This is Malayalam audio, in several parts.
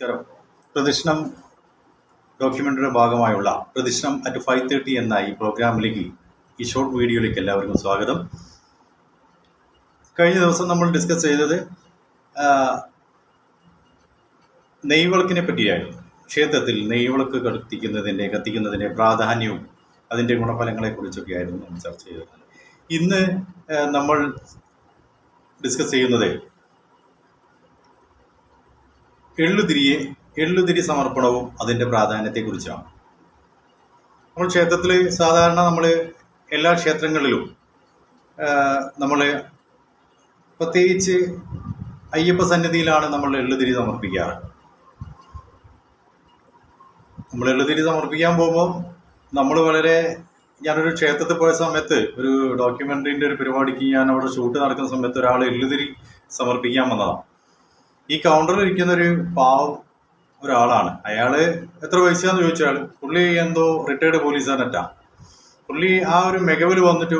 നമസ്കാരം പ്രദർശനം ഡോക്യുമെന്ററിയുടെ ഭാഗമായുള്ള പ്രദർശനം അറ്റ് ഫൈവ് തേർട്ടി എന്ന ഈ പ്രോഗ്രാമിലേക്ക് ഈ ഷോർട്ട് വീഡിയോയിലേക്ക് എല്ലാവർക്കും സ്വാഗതം. കഴിഞ്ഞ ദിവസം നമ്മൾ ഡിസ്കസ് ചെയ്തത് നെയ്വിളക്കിനെ പറ്റിയായിരുന്നു. ക്ഷേത്രത്തിൽ നെയ്വിളക്ക് കത്തിക്കുന്നതിന്റെ കത്തിക്കുന്നതിന്റെ പ്രാധാന്യവും അതിന്റെ ഗുണഫലങ്ങളെക്കുറിച്ചൊക്കെ ആയിരുന്നു നമ്മൾ ചർച്ച ചെയ്തത്. ഇന്ന് നമ്മൾ ഡിസ്കസ് ചെയ്യുന്നത് എള്ളുതിരിയെ എള്ളുതിരി സമർപ്പണവും അതിന്റെ പ്രാധാന്യത്തെക്കുറിച്ചാണ്. നമ്മൾ ക്ഷേത്രത്തിൽ സാധാരണ നമ്മൾ എല്ലാ ക്ഷേത്രങ്ങളിലും നമ്മൾ പ്രത്യേകിച്ച് അയ്യപ്പ സന്നിധിയിലാണ് നമ്മൾ എള്ളുതിരി സമർപ്പിക്കാറ്. നമ്മൾ എള്ളുതിരി സമർപ്പിക്കാൻ പോകുമ്പോൾ നമ്മൾ വളരെ ഞാനൊരു ക്ഷേത്രത്തിൽ പോയ സമയത്ത് ഒരു ഡോക്യുമെന്ററിന്റെ ഒരു പരിപാടിക്ക് ഞാൻ അവിടെ ഷൂട്ട് നടക്കുന്ന സമയത്ത് ഒരാൾ എള്ളുതിരി സമർപ്പിക്കാൻ വന്നതാണ്. ഈ കൗണ്ടറിൽ ഇരിക്കുന്ന ഒരു പാവം ഒരാളാണ്. അയാൾ എത്ര വയസ്സാന്ന് ചോദിച്ചാൽ പുള്ളി എന്തോ റിട്ടയർഡ് പോലീസുകാരനറ്റാ പുള്ളി ആ ഒരു മികവിൽ വന്നിട്ട്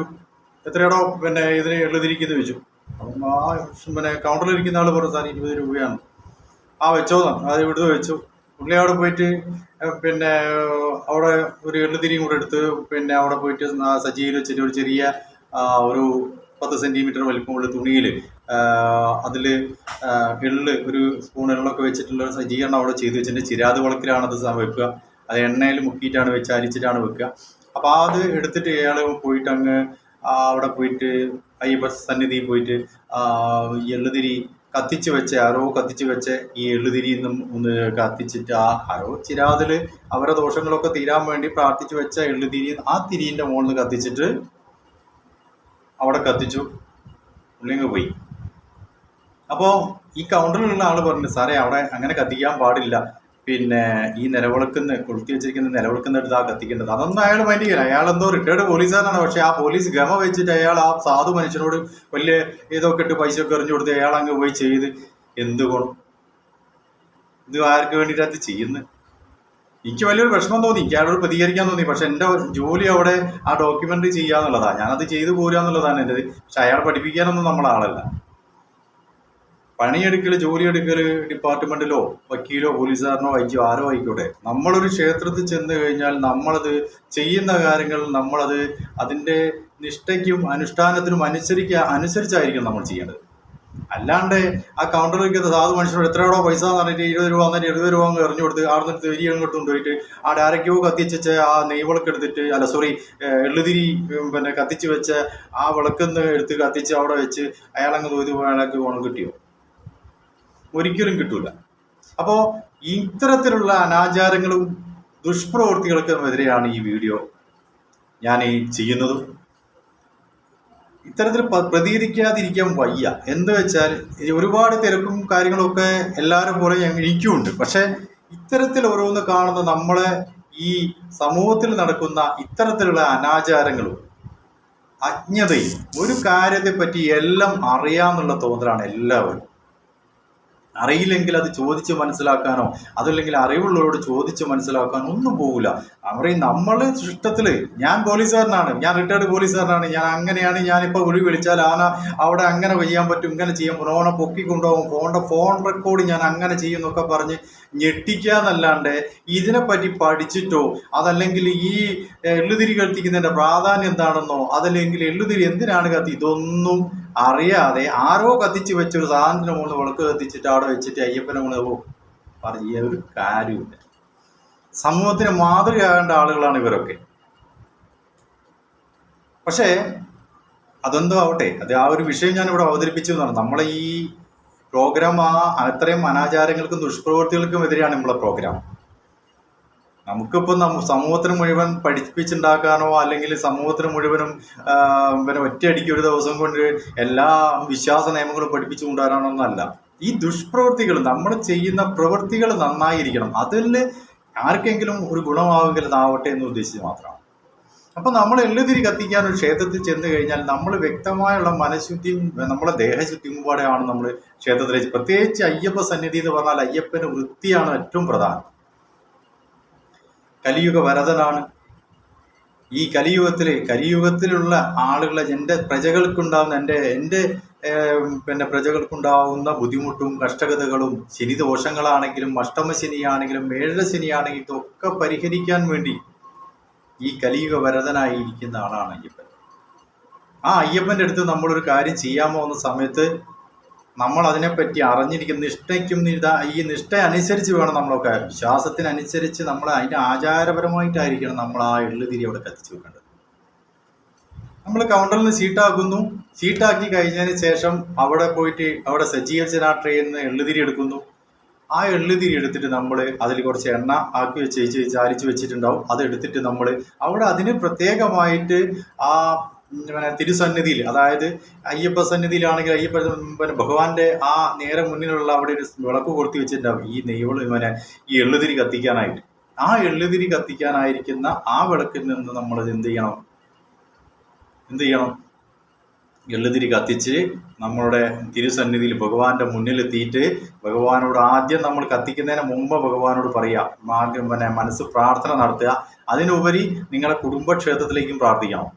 എത്രയാടോ പിന്നെ ഇതിന് എഴുതിരിക്കുന്നത് വെച്ചു ആ പിന്നെ കൗണ്ടറിൽ ഇരിക്കുന്ന ആൾ പറഞ്ഞു സാർ ഇരുപത് രൂപയാണ്. ആ വെച്ചോ അത് ഇവിടുന്ന് വെച്ചു. പുള്ളി അവിടെ പോയിട്ട് പിന്നെ അവിടെ ഒരു എള്ളുതിരിയും കൂടെ എടുത്ത് പിന്നെ അവിടെ പോയിട്ട് ആ വെച്ചിട്ട് ഒരു ചെറിയ ഒരു പത്ത് സെന്റിമീറ്റർ വലിപ്പമുള്ള തുണിയിൽ അതിൽ എള്ള് ഒരു സ്പൂൺ എള്ളൊക്കെ വെച്ചിട്ടുള്ള സജ്ജീകരണം അവിടെ ചെയ്ത് വെച്ചിട്ടുണ്ട്. ചിരാത് അത് വെക്കുക. അത് എണ്ണയിൽ മുക്കിയിട്ടാണ് വെച്ച് അരിച്ചിട്ടാണ് വെക്കുക. അപ്പോൾ അത് എടുത്തിട്ട് ഇയാൾ പോയിട്ട് അങ്ങ് അവിടെ പോയിട്ട് അയ്യപ്പ സന്നിധിയിൽ പോയിട്ട് എള്ളുതിരി കത്തിച്ച് വെച്ച് ആരോ കത്തിച്ച് വെച്ച് ഈ എള്ളുതിരി നിന്നും ഒന്ന് കത്തിച്ചിട്ട് ആ ആരോ ചിരാതിൽ അവരെ ദോഷങ്ങളൊക്കെ തീരാൻ വേണ്ടി പ്രാർത്ഥിച്ച് വെച്ച എള്ളുതിരി ആ തിരിന്റെ മുകളിൽ കത്തിച്ചിട്ട് അവിടെ കത്തിച്ചു. പുള്ളിങ്ങ് പോയി. അപ്പോൾ ഈ കൗണ്ടറിലുള്ള ആൾ പറഞ്ഞു സാറേ അവിടെ അങ്ങനെ കത്തിക്കാൻ പാടില്ല. പിന്നെ ഈ നിലവിളക്കുന്ന കൊളുത്തി വെച്ചിരിക്കുന്ന നിലവിളക്കുന്ന എടുത്താ കത്തിക്കേണ്ടത്. അതൊന്നും അയാൾ മൈൻഡ് അയാൾ എന്തോ റിട്ടയർഡ് പോലീസുകാരനാണ്. പക്ഷെ ആ പോലീസ് ഗമ വെച്ചിട്ട് അയാൾ ആ സാധു മനുഷ്യനോട് വലിയ ഇതൊക്കെ ഇട്ട് പൈസ ഒക്കെ എറിഞ്ഞു കൊടുത്ത് അയാൾ അങ്ങ് പോയി ചെയ്ത്. എന്ത് ഇത് ആർക്ക് വേണ്ടിയിട്ടത് അത് ചെയ്യുന്നത് എനിക്ക് വലിയൊരു വിഷമം തോന്നി. എനിക്ക് അയാളോട് പ്രതികരിക്കാൻ തോന്നി. പക്ഷെ എന്റെ ജോലി അവിടെ ആ ഡോക്യുമെന്ററി ചെയ്യാന്നുള്ളതാണ് ഞാനത് ചെയ്തു പോരാന്നുള്ളതാണ് എന്റെ പക്ഷെ അയാൾ പഠിപ്പിക്കാനൊന്നും നമ്മളെ ആളല്ല പണിയെടുക്കൽ ജോലിയെടുക്കൽ ഡിപ്പാർട്ട്മെന്റിലോ വക്കീലോ പോലീസുകാരനോ വൈദ്യോ ആരോ ആയിക്കോട്ടെ. നമ്മളൊരു ക്ഷേത്രത്തിൽ ചെന്ന് കഴിഞ്ഞാൽ നമ്മളത് ചെയ്യുന്ന കാര്യങ്ങൾ നമ്മളത് അതിന്റെ നിഷ്ഠയ്ക്കും അനുഷ്ഠാനത്തിനും അനുസരിക്കുക അനുസരിച്ചായിരിക്കും നമ്മൾ ചെയ്യേണ്ടത്. അല്ലാണ്ട് ആ കൗണ്ടറിൽ ഇരിക്കുന്ന സാധു മനുഷ്യരോട് എത്രയോടോ പൈസ എന്ന് പറഞ്ഞിട്ട് ഇരുപത് രൂപ എന്നിട്ട് എഴുപത് രൂപ അങ്ങ് എറിഞ്ഞു കൊടുത്ത് അവിടെ നിന്ന് തിരി അങ്ങോട്ട് കൊണ്ടുപോയിട്ട് അവിടെ ആരൊക്കെയോ കത്തിച്ച് ആ നെയ്വിളക്ക് എടുത്തിട്ട് അല്ല സോറി എള്ളുതിരി പിന്നെ കത്തിച്ച് വെച്ച ആ വിളക്കുന്ന് എടുത്ത് കത്തിച്ച് അവിടെ വെച്ച് അയാളങ്ങ് തോതി അയാൾക്ക് ഗുണം കിട്ടിയോ? ഒരിക്കലും കിട്ടൂല. അപ്പോ ഇത്തരത്തിലുള്ള അനാചാരങ്ങളും ദുഷ്പ്രവൃത്തികൾക്കും എതിരെയാണ് ഈ വീഡിയോ ഞാൻ ചെയ്യുന്നതും. ഇത്തരത്തിൽ പ്രതികരിക്കാതിരിക്കാൻ വയ്യ. എന്ന് വെച്ചാൽ ഒരുപാട് തിരക്കും കാര്യങ്ങളൊക്കെ എല്ലാവരും പോലെ എനിക്കുമുണ്ട് പക്ഷെ ഇത്തരത്തിൽ ഓരോന്ന് കാണുന്ന നമ്മളെ ഈ സമൂഹത്തിൽ നടക്കുന്ന ഇത്തരത്തിലുള്ള അനാചാരങ്ങളും അജ്ഞതയും ഒരു കാര്യത്തെപ്പറ്റി എല്ലാം അറിയാമെന്നുള്ള തോന്നലാണ് എല്ലാവരും. അറിയില്ലെങ്കിൽ അത് ചോദിച്ച് മനസ്സിലാക്കാനോ അതല്ലെങ്കിൽ അറിവുള്ളവരോട് ചോദിച്ച് മനസ്സിലാക്കാനോ ഒന്നും പോകില്ല അവർ നമ്മൾ ഇഷ്ടത്തിൽ ഞാൻ പോലീസുകാരനാണ് ഞാൻ റിട്ടയർഡ് പോലീസുകാരനാണ് ഞാൻ അങ്ങനെയാണ് ഞാനിപ്പോൾ ഒഴി വിളിച്ചാൽ ആന അവിടെ അങ്ങനെ ചെയ്യാൻ പറ്റും ഇങ്ങനെ ചെയ്യാൻ ഫോണെ പൊക്കിക്കൊണ്ടുപോകും ഫോണിന്റെ ഫോൺ റെക്കോർഡ് ഞാൻ അങ്ങനെ ചെയ്യും എന്നൊക്കെ പറഞ്ഞ് ഞെട്ടിക്കാന്നല്ലാണ്ട് ഇതിനെപ്പറ്റി പഠിച്ചിട്ടോ അതല്ലെങ്കിൽ ഈ എള്ളുതിരി കത്തിക്കുന്നതിന്റെ പ്രാധാന്യം എന്താണെന്നോ അതല്ലെങ്കിൽ എള്ളുതിരി എന്തിനാണ് കത്തി ഇതൊന്നും അറിയാതെ ആരോ കത്തിച്ച് വെച്ചൊരു സാധനത്തിന് മുകളിൽ വിളക്ക് കത്തിച്ചിട്ട് അവിടെ വെച്ചിട്ട് അയ്യപ്പനെ ഓ പറഞ്ഞ ഒരു കാര്യമില്ല. സമൂഹത്തിന് മാതൃകയാകേണ്ട ആളുകളാണ് ഇവരൊക്കെ. പക്ഷേ അതെന്തോ ആവട്ടെ അത് ആ ഒരു വിഷയം ഞാൻ ഇവിടെ അവതരിപ്പിച്ചു എന്നാണ്. നമ്മളെ ഈ പ്രോഗ്രാം ആ അത്രയും അനാചാരങ്ങൾക്കും ദുഷ്പ്രവൃത്തികൾക്കും എതിരെയാണ് നമ്മളെ പ്രോഗ്രാം. നമുക്കിപ്പം നമ്മ സമൂഹത്തിന് മുഴുവൻ പഠിപ്പിച്ചുണ്ടാക്കാനോ അല്ലെങ്കിൽ സമൂഹത്തിന് മുഴുവനും പിന്നെ ഒറ്റയടിക്ക് ഒരു ദിവസം കൊണ്ട് എല്ലാ വിശ്വാസ നിയമങ്ങളും പഠിപ്പിച്ചു കൊണ്ടുവരാനൊന്നല്ല ഈ ദുഷ്പ്രവൃത്തികൾ നമ്മൾ ചെയ്യുന്ന പ്രവൃത്തികൾ നന്നായിരിക്കണം. അതിൽ ആർക്കെങ്കിലും ഒരു ഗുണമാകരുതാവട്ടെ എന്ന് ഉദ്ദേശിച്ച് മാത്രമാണ്. അപ്പം നമ്മൾ എള്ളുതിരി കത്തിക്കാൻ ഒരു ക്ഷേത്രത്തിൽ ചെന്ന് കഴിഞ്ഞാൽ നമ്മൾ വ്യക്തമായുള്ള മനഃശുദ്ധിയും നമ്മളെ ദേഹശുദ്ധിയും കൂടെയാണ് നമ്മൾ ക്ഷേത്രത്തിൽ പ്രത്യേകിച്ച് അയ്യപ്പ സന്നിധി എന്ന് പറഞ്ഞാൽ അയ്യപ്പന് വൃത്തിയാണ് ഏറ്റവും പ്രധാനം. കലിയുഗ വരദനാണ് ഈ കലിയുഗത്തിൽ കലിയുഗത്തിലുള്ള ആളുകളെ എന്റെ പ്രജകൾക്കുണ്ടാകുന്ന എന്റെ എന്റെ പിന്നെ പ്രജകൾക്കുണ്ടാവുന്ന ബുദ്ധിമുട്ടും കഷ്ടകതകളും ശനി ദോഷങ്ങളാണെങ്കിലും അഷ്ടമശനിയാണെങ്കിലും ഏഴര ശനിയാണെങ്കിലും ഇതൊക്കെ പരിഹരിക്കാൻ വേണ്ടി ഈ കലിയുഗ വരതനായിരിക്കുന്ന ആളാണ് അയ്യപ്പൻ. ആ അയ്യപ്പന്റെ അടുത്ത് നമ്മളൊരു കാര്യം ചെയ്യാൻ പോകുന്ന സമയത്ത് നമ്മൾ അതിനെപ്പറ്റി അറിഞ്ഞിരിക്കും നിഷ്ഠയ്ക്കും ഈ നിഷ്ഠ അനുസരിച്ച് വേണം നമ്മളൊക്കെ വിശ്വാസത്തിനനുസരിച്ച് നമ്മൾ അതിന്റെ ആചാരപരമായിട്ടായിരിക്കണം നമ്മൾ ആ എള്ളുതിരി അവിടെ കത്തിച്ചു വെക്കേണ്ടത്. നമ്മൾ കൗണ്ടറിൽ നിന്ന് ചീട്ടാക്കുന്നു ചീട്ടാക്കി കഴിഞ്ഞതിന് ശേഷം അവിടെ പോയിട്ട് അവിടെ സജ്ജീകരിച്ച ആ ട്രെയിനിൽ നിന്ന് എള്ളുതിരി എടുക്കുന്നു. ആ എള്ളുതിരി എടുത്തിട്ട് നമ്മൾ അതിൽ കുറച്ച് എണ്ണ ആക്കി വെച്ച് ചാലിച്ച് വെച്ചിട്ടുണ്ടാവും. അത് എടുത്തിട്ട് നമ്മൾ അവിടെ അതിന് പ്രത്യേകമായിട്ട് ആ പിന്നെ തിരുസന്നിധിയിൽ അതായത് അയ്യപ്പ സന്നിധിയിലാണെങ്കിൽ അയ്യപ്പ പിന്നെ ഭഗവാന്റെ ആ നേരെ മുന്നിലുള്ള അവിടെ ഒരു വിളക്ക് കൊളുത്തി വെച്ചിട്ടുണ്ടാവും. ഈ നെയ്വൾ പിന്നെ ഈ എള്ളുതിരി കത്തിക്കാനായിട്ട്. ആ എള്ളുതിരി കത്തിക്കാനായിരിക്കുന്ന ആ വിളക്കിൽ നിന്ന് നമ്മൾ എന്ത് ചെയ്യണം? എന്ത് ചെയ്യണം? എള്ളുതിരി കത്തിച്ച് നമ്മളുടെ തിരുസന്നിധിയിൽ ഭഗവാന്റെ മുന്നിലെത്തിയിട്ട് ഭഗവാനോട് ആദ്യം നമ്മൾ കത്തിക്കുന്നതിന് മുമ്പ് ഭഗവാനോട് പറയുക പിന്നെ മനസ്സ് പ്രാർത്ഥന നടത്തുക. അതിനുപരി നിങ്ങളെ കുടുംബക്ഷേത്രത്തിലേക്കും പ്രാർത്ഥിക്കണം.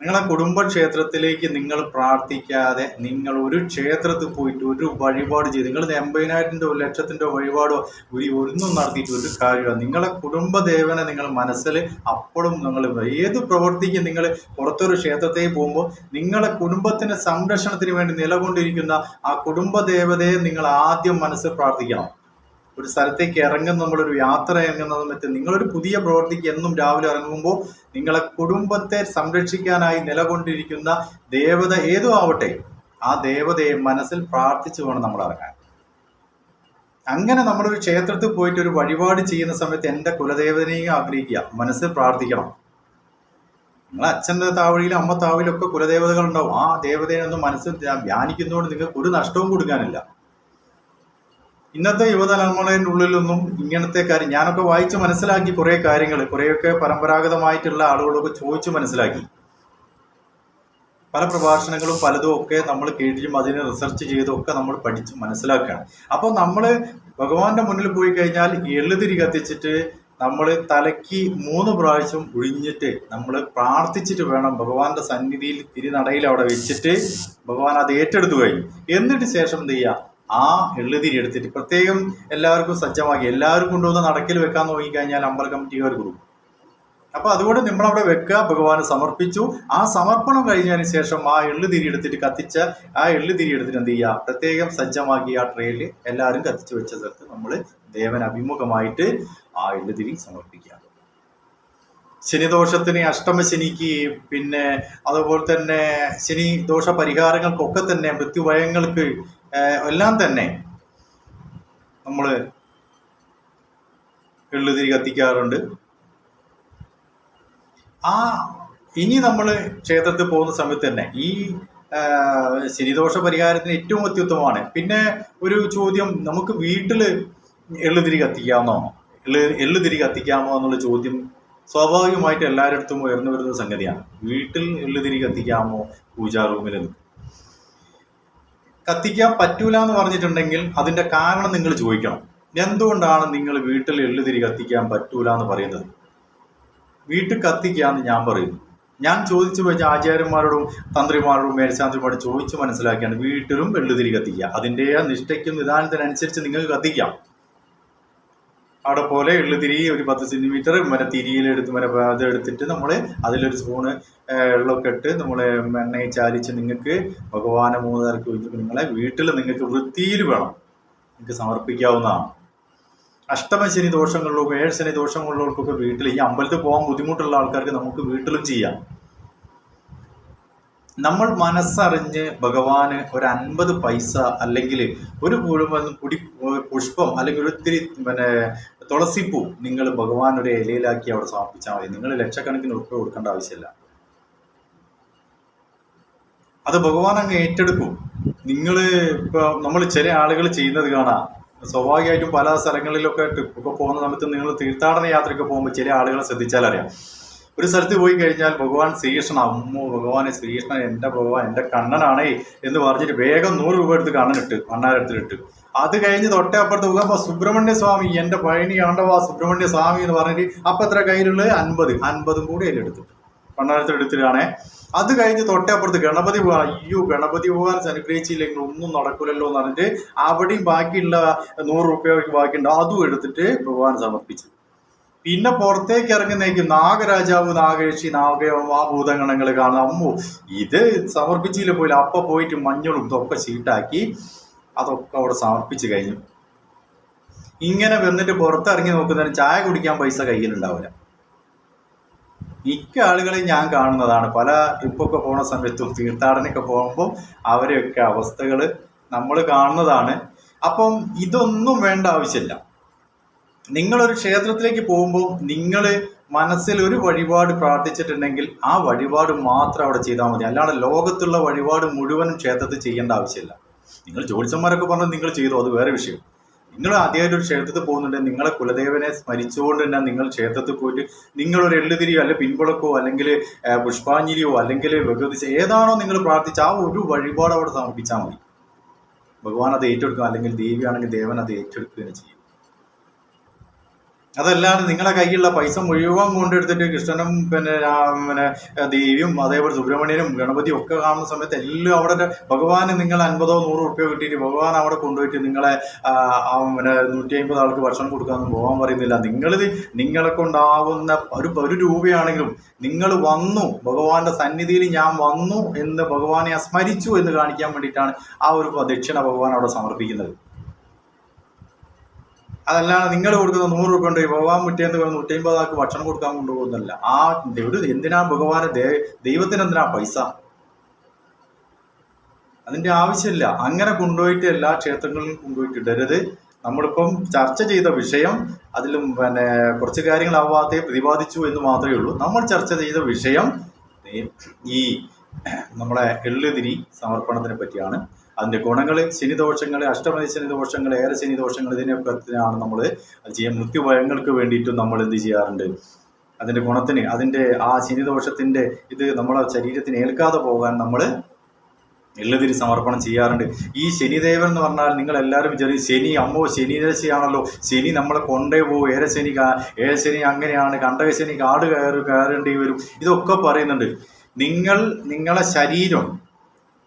നിങ്ങളെ കുടുംബക്ഷേത്രത്തിലേക്ക് നിങ്ങൾ പ്രാർത്ഥിക്കാതെ നിങ്ങൾ ഒരു ക്ഷേത്രത്തിൽ പോയിട്ട് ഒരു വഴിപാട് ചെയ്ത് നിങ്ങൾ എൺപതിനായിരത്തിന്റെ ഒരു ലക്ഷത്തിന്റെ വഴിപാടോ ഒരു ഒന്നും നടത്തിയിട്ട് ഒരു കാര്യമില്ല. നിങ്ങളെ കുടുംബദേവനെ നിങ്ങൾ മനസ്സിൽ അപ്പോഴും നിങ്ങൾ ഏത് പ്രവർത്തിക്ക് നിങ്ങൾ പുറത്തൊരു ക്ഷേത്രത്തേക്ക് പോകുമ്പോൾ നിങ്ങളെ കുടുംബത്തിന്റെ സംരക്ഷണത്തിന് വേണ്ടി നിലകൊണ്ടിരിക്കുന്ന ആ കുടുംബദേവതയെ നിങ്ങൾ ആദ്യം മനസ്സിൽ പ്രാർത്ഥിക്കണം. ഒരു സ്ഥലത്തേക്ക് ഇറങ്ങുന്ന നമ്മളൊരു യാത്ര ഇറങ്ങുന്നതും മറ്റും. നിങ്ങളൊരു പുതിയ പ്രവർത്തിക്ക് എന്നും രാവിലെ ഇറങ്ങുമ്പോൾ നിങ്ങളെ കുടുംബത്തെ സംരക്ഷിക്കാനായി നിലകൊണ്ടിരിക്കുന്ന ദേവത ഏതോ ആവട്ടെ ആ ദേവതയെ മനസ്സിൽ പ്രാർത്ഥിച്ചു വേണം നമ്മൾ ഇറങ്ങാൻ. അങ്ങനെ നമ്മളൊരു ക്ഷേത്രത്തിൽ പോയിട്ട് ഒരു വഴിപാട് ചെയ്യുന്ന സമയത്ത് എന്റെ കുലദേവതനെയും ആഗ്രഹിക്കുക. മനസ്സിൽ പ്രാർത്ഥിക്കണം. നിങ്ങളെ അച്ഛന്റെ താവഴിയിലും അമ്മ താവഴിയിലും ഒക്കെ കുലദേവതകൾ ഉണ്ടാവും ആ ദേവതയെ ഒന്ന് മനസ്സിൽ ധ്യാനിക്കുന്നതുകൊണ്ട് നിങ്ങൾക്ക് ഒരു നഷ്ടവും കൊടുക്കാനില്ല. ഇന്നത്തെ യുവതലമുറയുടെ ഉള്ളിലൊന്നും ഇങ്ങനത്തെ കാര്യം ഞാനൊക്കെ വായിച്ച് മനസ്സിലാക്കി കുറേ കാര്യങ്ങൾ കുറേയൊക്കെ പരമ്പരാഗതമായിട്ടുള്ള ആളുകളൊക്കെ ചോദിച്ചു മനസ്സിലാക്കി. പല പ്രഭാഷണങ്ങളും പലതും ഒക്കെ നമ്മൾ കേട്ടിട്ടും അതിനെ റിസർച്ച് ചെയ്തും ഒക്കെ നമ്മൾ പഠിച്ച് മനസ്സിലാക്കുകയാണ്. അപ്പോൾ നമ്മൾ ഭഗവാന്റെ മുന്നിൽ പോയി കഴിഞ്ഞാൽ എഴുതിരി കത്തിച്ചിട്ട് നമ്മൾ തലയ്ക്ക് മൂന്ന് പ്രാവശ്യം ഒഴിഞ്ഞിട്ട് നമ്മൾ പ്രാർത്ഥിച്ചിട്ട് വേണം ഭഗവാന്റെ സന്നിധിയിൽ തിരിനടയിൽ അവിടെ വെച്ചിട്ട് ഭഗവാൻ അത് ഏറ്റെടുത്തു കഴിഞ്ഞു. എന്നിട്ട് ശേഷം എന്ത് ചെയ്യുക? ആ എള്ളുതിരി എടുത്തിട്ട് പ്രത്യേകം എല്ലാവർക്കും സജ്ജമാക്കി എല്ലാവരും കൊണ്ടുവന്ന് നടക്കിൽ വെക്കാൻ നോക്കിക്കഴിഞ്ഞാൽ അമ്പല കമ്മിറ്റിക്കാർ കൊടുക്കും അപ്പൊ അതുകൊണ്ട് നമ്മളവിടെ വെക്കുക ഭഗവാന് സമർപ്പിച്ചു. ആ സമർപ്പണം കഴിഞ്ഞതിന് ശേഷം ആ എള്ളുതിരി എടുത്തിട്ട് കത്തിച്ച ആ എള്ളുതിരി എടുത്തിട്ട് എന്ത് ചെയ്യുക? പ്രത്യേകം സജ്ജമാക്കി ആ ട്രെയിൽ എല്ലാവരും കത്തിച്ചു വെച്ച സ്ഥലത്ത് നമ്മൾ ദേവൻ അഭിമുഖമായിട്ട് ആ എള്ളുതിരി സമർപ്പിക്കുക. ശനിദോഷത്തിന് അഷ്ടമശനിക്ക് പിന്നെ അതുപോലെ തന്നെ ശനി ദോഷ പരിഹാരങ്ങൾക്കൊക്കെ തന്നെ മൃത്യുഭയങ്ങൾക്ക് എല്ലാം തന്നെ നമ്മൾ എള്ളുതിരി കത്തിക്കാറുണ്ട്. ആ ഇനി നമ്മൾ ക്ഷേത്രത്തിൽ പോകുന്ന സമയത്ത് തന്നെ ഈ ശനിദോഷ പരിഹാരത്തിന് ഏറ്റവും അത്യുത്തമമാണ്. പിന്നെ ഒരു ചോദ്യം നമുക്ക് വീട്ടിൽ എള്ളുതിരി കത്തിക്കാമെന്നോ എള്ളു എള്ളുതിരി കത്തിക്കാമോ എന്നുള്ള ചോദ്യം സ്വാഭാവികമായിട്ട് എല്ലാവരുടെ അടുത്തും ഉയർന്നു വരുന്ന സംഗതിയാണ്. വീട്ടിൽ എള്ളുതിരി കത്തിക്കാമോ പൂജാ റൂമിൽ കത്തിക്കാൻ പറ്റൂല എന്ന് പറഞ്ഞിട്ടുണ്ടെങ്കിൽ അതിന്റെ കാരണം നിങ്ങൾ ചോദിക്കണം. എന്തുകൊണ്ടാണ് നിങ്ങൾ വീട്ടിൽ എള്ളുതിരി കത്തിക്കാൻ പറ്റൂല എന്ന് പറയുന്നത്? വീട്ടിൽ കത്തിക്കാന്ന് ഞാൻ പറയുന്നു. ഞാൻ ചോദിച്ചു വെച്ച ആചാര്യന്മാരോടും തന്ത്രിമാരോടും മേൽശാന്തിമാരോടും ചോദിച്ചു മനസ്സിലാക്കിയാണ് വീട്ടിലും വെള്ളുതിരി കത്തിക്കുക. അതിന്റെ നിഷ്ഠയ്ക്കും നിദാനത്തിനനുസരിച്ച് നിങ്ങൾക്ക് കത്തിക്കാം. അവിടെ പോലെ എള്ളുതിരി ഒരു പത്ത് സെന്റിമീറ്റർ മറ്റേ തിരിയിലെടുത്ത് മറ്റേ അത് എടുത്തിട്ട് നമ്മൾ അതിലൊരു സ്പൂണ് വെള്ളമൊക്കെ ഇട്ട് നമ്മൾ എണ്ണയിൽ ചാലിച്ച് നിങ്ങൾക്ക് ഭഗവാനെ മൂന്ന് തരക്ക് നിങ്ങളെ വീട്ടിൽ നിങ്ങൾക്ക് വൃത്തിയിൽ വേണം. നിങ്ങൾക്ക് സമർപ്പിക്കാവുന്നതാണ്. അഷ്ടമശനി ദോഷങ്ങളിലും ഏഴ് ശനി ദോഷങ്ങളുള്ളവർക്കൊക്കെ വീട്ടിൽ ഈ അമ്പലത്തിൽ പോകാൻ ബുദ്ധിമുട്ടുള്ള ആൾക്കാർക്ക് നമുക്ക് വീട്ടിലും ചെയ്യാം. നമ്മൾ മനസ്സറിഞ്ഞ് ഭഗവാന് ഒരു അൻപത് പൈസ അല്ലെങ്കിൽ ഒരു മുഴുവൻ പുടി പുഷ്പം അല്ലെങ്കിൽ ഒത്തിരി പിന്നെ തുളസിപ്പൂ നിങ്ങൾ ഭഗവാൻ ഒരു ഇലയിലാക്കി അവിടെ സമർപ്പിച്ചാൽ മതി. നിങ്ങൾ ലക്ഷക്കണക്കിന് ഉറപ്പ് കൊടുക്കേണ്ട ആവശ്യമില്ല. അത് ഭഗവാൻ അങ്ങ് ഏറ്റെടുക്കും. നിങ്ങൾ ഇപ്പോൾ നമ്മൾ ചില ആളുകൾ ചെയ്യുന്നത് കാണാം. സ്വാഭാവികമായിട്ടും പല സ്ഥലങ്ങളിലൊക്കെ ട്രിപ്പൊക്കെ പോകുന്ന സമയത്ത് നിങ്ങൾ തീർത്ഥാടന യാത്രയൊക്കെ പോകുമ്പോൾ ചില ആളുകളെ ശ്രദ്ധിച്ചാൽ അറിയാം ഒരു സ്ഥലത്ത് പോയി കഴിഞ്ഞാൽ ഭഗവാൻ ശ്രീകൃഷ്ണൻ അമ്മോ ഭഗവാനെ ശ്രീകൃഷ്ണൻ എന്റെ ഭഗവാൻ എന്റെ കണ്ണനാണേ എന്ന് പറഞ്ഞിട്ട് വേഗം നൂറ് രൂപ എടുത്ത് കണ്ണനിട്ട് കണ്ണാരത്തിലിട്ട് അത് കഴിഞ്ഞ് തൊട്ടേ അപ്പുറത്ത് പോകുമ്പോൾ സുബ്രഹ്മണ്യ സ്വാമി എന്റെ പഴനി ആണ്ടവാ സുബ്രഹ്മണ്യ സ്വാമി എന്ന് പറഞ്ഞിട്ട് അപ്പം എത്ര കയ്യിലുള്ളത്? അൻപത്. അൻപതും കൂടി അതിലെടുത്തു പണ്ടാരത്തിൽ എടുത്തിട്ടാണേ. അത് കഴിഞ്ഞ് തൊട്ടേ അപ്പുറത്ത് ഗണപതി പോകാൻ അയ്യോ ഗണപതി പോകാൻ അനുഗ്രഹിച്ചില്ലെങ്കിൽ ഒന്നും നടക്കില്ലല്ലോ എന്ന് പറഞ്ഞിട്ട് അവിടെയും ബാക്കിയുള്ള നൂറ് റുപ്യ ബാക്കിയുണ്ട്. അതും എടുത്തിട്ട് ഭഗവാൻ സമർപ്പിച്ചു. പിന്നെ പുറത്തേക്ക് ഇറങ്ങുന്നേക്കും നാഗരാജാവ് നാഗേഷി നാഗയവും ആ ഭൂതഗണങ്ങൾ കാണാം അമ്മു ഇത് സമർപ്പിച്ചില്ല പോയില്ല. അപ്പൊ പോയിട്ട് മഞ്ഞളും തൊക്കെ ചീട്ടാക്കി അതൊക്കെ അവിടെ സമർപ്പിച്ച് കഴിഞ്ഞു. ഇങ്ങനെ വന്നിട്ട് പുറത്തിറങ്ങി നോക്കുന്നതിന് ചായ കുടിക്കാൻ പൈസ കയ്യിലുണ്ടാവില്ല. മിക്ക ആളുകളെ ഞാൻ കാണുന്നതാണ്. പല ട്രിപ്പൊക്കെ പോണ സമയത്തും തീർത്ഥാടനമൊക്കെ പോകുമ്പോൾ അവരെയൊക്കെ അവസ്ഥകൾ നമ്മൾ കാണുന്നതാണ്. അപ്പം ഇതൊന്നും വേണ്ട ആവശ്യമില്ല. നിങ്ങളൊരു ക്ഷേത്രത്തിലേക്ക് പോകുമ്പോൾ നിങ്ങൾ മനസ്സിൽ ഒരു വഴിപാട് പ്രാർത്ഥിച്ചിട്ടുണ്ടെങ്കിൽ ആ വഴിപാട് മാത്രം അവിടെ ചെയ്താൽ മതി. അല്ലാതെ ലോകത്തുള്ള വഴിപാട് മുഴുവനും ക്ഷേത്രത്തിൽ ചെയ്യേണ്ട ആവശ്യമില്ല. നിങ്ങൾ ജ്യോതിസന്മാരൊക്കെ പറഞ്ഞത് നിങ്ങൾ ചെയ്തു അത് വേറെ വിഷയം. നിങ്ങൾ ആദ്യമായിട്ട് ഒരു ക്ഷേത്രത്തിൽ പോകുന്നുണ്ടെങ്കിൽ നിങ്ങളെ കുലദേവനെ സ്മരിച്ചുകൊണ്ട് തന്നെ നിങ്ങൾ ക്ഷേത്രത്തിൽ പോയിട്ട് നിങ്ങളൊരു എള്ളുതിരിയോ അല്ലെങ്കിൽ പിൻപുളക്കോ അല്ലെങ്കിൽ പുഷ്പാഞ്ജലിയോ അല്ലെങ്കിൽ ഭഗവതി ഏതാണോ നിങ്ങൾ പ്രാർത്ഥിച്ച ആ ഒരു വഴിപാട് അവിടെ സമർപ്പിച്ചാൽ മതി. ഭഗവാൻ അത് ഏറ്റെടുക്കുക അല്ലെങ്കിൽ ദേവിയാണെങ്കിൽ ദേവൻ അത് ഏറ്റെടുക്കുകയാണ് ചെയ്യും അതല്ലാതെ നിങ്ങളുടെ കയ്യിലുള്ള പൈസ മുഴുവൻ കൊണ്ടെടുത്തിട്ട് കൃഷ്ണനും പിന്നെ പിന്നെ ദേവിയും അതേപോലെ സുബ്രഹ്മണ്യനും ഗണപതിയും ഒക്കെ കാണുന്ന സമയത്ത് എല്ലാം അവിടെ ഭഗവാന് നിങ്ങൾ അൻപതോ നൂറോ റുപ്യോ കിട്ടിയിട്ട് ഭഗവാൻ അവിടെ കൊണ്ടുപോയിട്ട് നിങ്ങളെ പിന്നെ നൂറ്റി അമ്പത് ആൾക്ക് ഭക്ഷണം കൊടുക്കാമെന്ന് പോകാൻ പറയുന്നില്ല. നിങ്ങളിത് നിങ്ങളെ കൊണ്ടാവുന്ന ഒരു ഒരു രൂപയാണെങ്കിലും നിങ്ങൾ വന്നു ഭഗവാന്റെ സന്നിധിയിൽ ഞാൻ വന്നു എന്ന് ഭഗവാനെ സ്മരിച്ചു എന്ന് കാണിക്കാൻ വേണ്ടിയിട്ടാണ് ആ ഒരു ദക്ഷിണ ഭഗവാൻ അവിടെ സമർപ്പിക്കുന്നത്. അതല്ലാതെ നിങ്ങൾ കൊടുക്കുന്ന നൂറ് രൂപ കൊണ്ട് ഭഗവാൻ മുറ്റേന്ന് അമ്പത് ആൾക്ക് ഭക്ഷണം കൊടുക്കാൻ കൊണ്ടുപോകുന്നല്ല ആ ഒരു എന്തിനാ ഭഗവാന് ദൈവത്തിന് എന്തിനാ പൈസ? അതിന്റെ ആവശ്യമില്ല. അങ്ങനെ കൊണ്ടുപോയിട്ട് എല്ലാ ക്ഷേത്രങ്ങളിലും കൊണ്ടുപോയിട്ട് ഇടരുത്. നമ്മളിപ്പം ചർച്ച ചെയ്ത വിഷയം അതിലും പിന്നെ കുറച്ച് കാര്യങ്ങൾ കാര്യങ്ങളാവാതെ പ്രതിപാദിച്ചു എന്ന് മാത്രമേ ഉള്ളൂ. നമ്മൾ ചർച്ച ചെയ്ത വിഷയം ഈ നമ്മളെ എള്ളുതിരി സമർപ്പണത്തിനെ പറ്റിയാണ്. അതിന്റെ ഗുണങ്ങൾ ശനിദോഷങ്ങൾ അഷ്ടമതി ശനിദോഷങ്ങൾ ഏറെ ശനിദോഷങ്ങൾ ഇതിനെപ്പറ്റിയാണ് നമ്മൾ ചെയ്യാൻ മൃത്യുഭയങ്ങൾക്ക് വേണ്ടിയിട്ടും നമ്മൾ എന്ത് ചെയ്യാറുണ്ട്. അതിന്റെ ഗുണത്തിന് അതിന്റെ ആ ശനിദോഷത്തിന്റെ ഇത് നമ്മളെ ശരീരത്തിന് ഏൽക്കാതെ പോകാൻ നമ്മൾ എള്ളുതിരി സമർപ്പണം ചെയ്യാറുണ്ട്. ഈ ശനിദേവൻ എന്ന് പറഞ്ഞാൽ നിങ്ങൾ എല്ലാവരും വിചാരിക്കും ശനി അമ്മോ ശനി ദശയാണല്ലോ ശനി നമ്മളെ കൊണ്ടേ പോകും. ഏരശനി ഏരശനി അങ്ങനെയാണ്. കണ്ടകശനി കാട് കയറി കയറേണ്ടി വരും. ഇതൊക്കെ പറയുന്നുണ്ട്. നിങ്ങൾ നിങ്ങളെ ശരീരം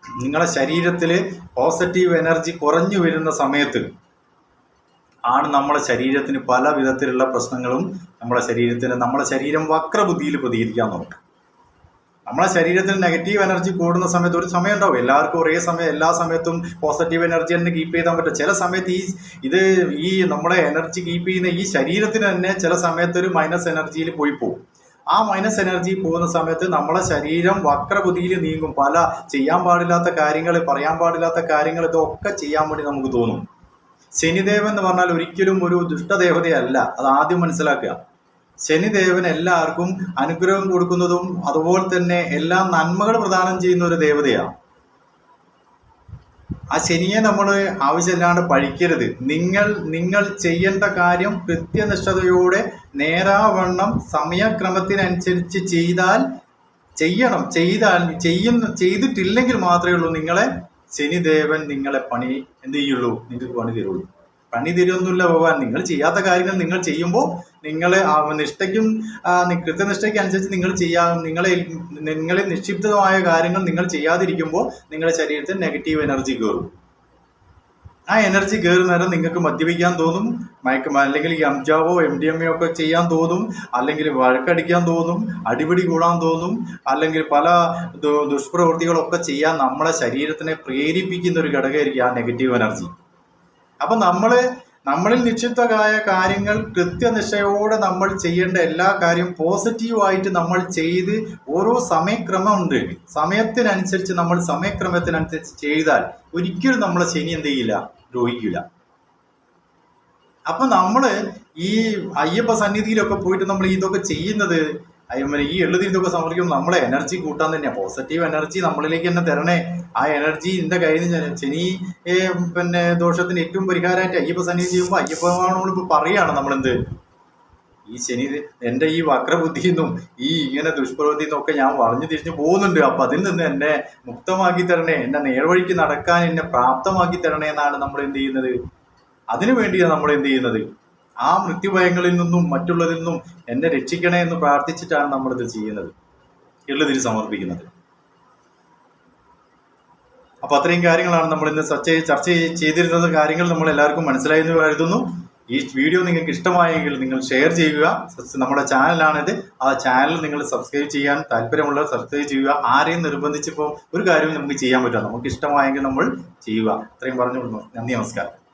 നിങ്ങളെ ശരീരത്തിൽ പോസിറ്റീവ് എനർജി കുറഞ്ഞു വരുന്ന സമയത്ത് ആണ് നമ്മളെ ശരീരത്തിന് പല വിധത്തിലുള്ള പ്രശ്നങ്ങളും നമ്മളെ ശരീരത്തിന് നമ്മളെ ശരീരം വക്രബുദ്ധിയിൽ പ്രതികരിക്കാൻ നോക്കും നമ്മളെ ശരീരത്തിൽ നെഗറ്റീവ് എനർജി കൂടുന്ന സമയത്ത് ഒരു സമയം ഉണ്ടാവും. എല്ലാവർക്കും ഒരേ സമയം എല്ലാ സമയത്തും പോസിറ്റീവ് എനർജി തന്നെ കീപ്പ് ചെയ്താൻ പറ്റും. ചില സമയത്ത് ഈ ഇത് ഈ നമ്മളെ എനർജി കീപ്പ് ചെയ്യുന്ന ഈ ശരീരത്തിന് തന്നെ ചില സമയത്ത് ഒരു മൈനസ് എനർജിയിൽ പോയി പോകും. ആ മൈനസ് എനർജി പോകുന്ന സമയത്ത് നമ്മളെ ശരീരം വക്രബുദ്ധിയിൽ നീങ്ങും. പല ചെയ്യാൻ പാടില്ലാത്ത കാര്യങ്ങൾ പറയാൻ പാടില്ലാത്ത കാര്യങ്ങൾ ഇതൊക്കെ ചെയ്യാൻ വേണ്ടി നമുക്ക് തോന്നും. ശനിദേവൻ എന്ന് പറഞ്ഞാൽ ഒരിക്കലും ഒരു ദുഷ്ടദേവതയല്ല. അത് ആദ്യം മനസ്സിലാക്കുക. ശനിദേവൻ എല്ലാവർക്കും അനുഗ്രഹം കൊടുക്കുന്നതും അതുപോലെ തന്നെ എല്ലാ നന്മകൾ പ്രദാനം ചെയ്യുന്ന ഒരു ദേവതയാണ്. ആ ശനിയെ നമ്മൾ ആവശ്യമില്ലാണ്ട് പഴിക്കരുത്. നിങ്ങൾ നിങ്ങൾ ചെയ്യേണ്ട കാര്യം കൃത്യനിഷ്ഠതയോടെ നേരാവണ്ണം സമയക്രമത്തിനനുസരിച്ച് ചെയ്താൽ ചെയ്യണം. ചെയ്താൽ ചെയ്യുന്ന ചെയ്തിട്ടില്ലെങ്കിൽ മാത്രമേ ഉള്ളൂ. നിങ്ങളെ ശനിദേവൻ നിങ്ങളെ പണി എന്ത് ചെയ്യുള്ളൂ? നിങ്ങൾക്ക് പണി തരുള്ളൂ. പണി തരുമൊന്നുമില്ല ഭഗവാൻ. നിങ്ങൾ ചെയ്യാത്ത കാര്യങ്ങൾ നിങ്ങൾ ചെയ്യുമ്പോൾ നിങ്ങൾ നിഷ്ഠയ്ക്കും കൃത്യനിഷ്ഠയ്ക്ക് അനുസരിച്ച് നിങ്ങൾ ചെയ്യാ നിങ്ങളെ നിങ്ങളെ നിക്ഷിപ്തമായ കാര്യങ്ങൾ നിങ്ങൾ ചെയ്യാതിരിക്കുമ്പോൾ നിങ്ങളുടെ ശരീരത്തിൽ നെഗറ്റീവ് എനർജി കയറും. ആ എനർജി കയറുന്ന നേരം നിങ്ങൾക്ക് മദ്യപിക്കാൻ തോന്നും മയക്കം അല്ലെങ്കിൽ അംജാവോ എം ഡി എം ഒക്കെ ചെയ്യാൻ തോന്നും അല്ലെങ്കിൽ വഴക്കടിക്കാൻ തോന്നും അടിപിടി കൂടാൻ തോന്നും അല്ലെങ്കിൽ പല ദുഷ്പ്രവൃത്തികളൊക്കെ ചെയ്യാൻ നമ്മളെ ശരീരത്തിനെ പ്രേരിപ്പിക്കുന്ന ഒരു ഘടകമായിരിക്കും ആ നെഗറ്റീവ് എനർജി അപ്പം നമ്മൾ നമ്മളിൽ നിക്ഷിപ്തമായ കാര്യങ്ങൾ കൃത്യനിഷ്ഠയോടെ നമ്മൾ ചെയ്യേണ്ട എല്ലാ കാര്യവും പോസിറ്റീവായിട്ട് നമ്മൾ ചെയ്ത് ഓരോ സമയക്രമം സമയക്രമമുണ്ട്. സമയത്തിനനുസരിച്ച് നമ്മൾ സമയക്രമത്തിനനുസരിച്ച് ചെയ്താൽ ഒരിക്കലും നമ്മളെ ശനി എന്ത് ചെയ്യില്ല? ദ്രോഹിക്കില്ല അപ്പൊ നമ്മൾ ഈ അയ്യപ്പ സന്നിധിയിലൊക്കെ പോയിട്ട് നമ്മൾ ഇതൊക്കെ ചെയ്യുന്നത് അയ്യമ്മ ഈ എഴുതി ഇതൊക്കെ സമർപ്പിക്കുമ്പോൾ നമ്മളെ എനർജി കൂട്ടാൻ തന്നെയാണ് പോസിറ്റീവ് എനർജി നമ്മളിലേക്ക് തന്നെ തരണേ. ആ എനർജി എന്റെ കയ്യിൽ നിന്ന് ശനി പിന്നെ ദോഷത്തിന് ഏറ്റവും പരിഹാരമായിട്ട് അയ്യപ്പ സന്നിധി ചെയ്യുമ്പോൾ അയ്യപ്പമാണ് നമ്മളിപ്പോൾ പറയുകയാണ് നമ്മളെന്ത്? ഈ ശനി എന്റെ ഈ വക്രബുദ്ധിയിൽ നിന്നും ഈ ഇങ്ങനെ ദുഷ്പ്രവൃത്തിയിൽ നിന്നൊക്കെ ഞാൻ വളഞ്ഞു തിരിഞ്ഞു പോകുന്നുണ്ട്. അപ്പം അതിൽ നിന്ന് എന്നെ മുക്തമാക്കി തരണേ. എന്നെ നേർവഴിക്ക് നടക്കാൻ എന്നെ പ്രാപ്തമാക്കി തരണേ എന്നാണ് നമ്മൾ എന്ത് ചെയ്യുന്നത്? അതിനു വേണ്ടിയാണ് നമ്മൾ എന്ത് ചെയ്യുന്നത്? ആ മൃത്യുഭയങ്ങളിൽ നിന്നും മറ്റുള്ളതിൽ നിന്നും എന്നെ രക്ഷിക്കണേ എന്ന് പ്രാർത്ഥിച്ചിട്ടാണ് നമ്മളിത് ചെയ്യുന്നത്. എള്ളുതിരി സമർപ്പിക്കുന്നത്. അപ്പൊ അത്രയും കാര്യങ്ങളാണ് നമ്മൾ ഇന്ന് ചർച്ച ചർച്ച ചെയ്തിരുന്നത് കാര്യങ്ങൾ നമ്മൾ എല്ലാവർക്കും മനസ്സിലായി എന്ന് കരുതുന്നു. ഈ വീഡിയോ നിങ്ങൾക്ക് ഇഷ്ടമായെങ്കിൽ നിങ്ങൾ ഷെയർ ചെയ്യുക. നമ്മുടെ ചാനലാണിത്. ആ ചാനൽ നിങ്ങൾ സബ്സ്ക്രൈബ് ചെയ്യാൻ താല്പര്യമുള്ളവർ സബ്സ്ക്രൈബ് ചെയ്യുക. ആരെയും നിർബന്ധിച്ചപ്പോൾ ഒരു കാര്യവും നമുക്ക് ചെയ്യാൻ പറ്റില്ല. നമുക്ക് ഇഷ്ടമായെങ്കിൽ നമ്മൾ ചെയ്യുക. അത്രയും പറഞ്ഞു നന്ദി നമസ്കാരം.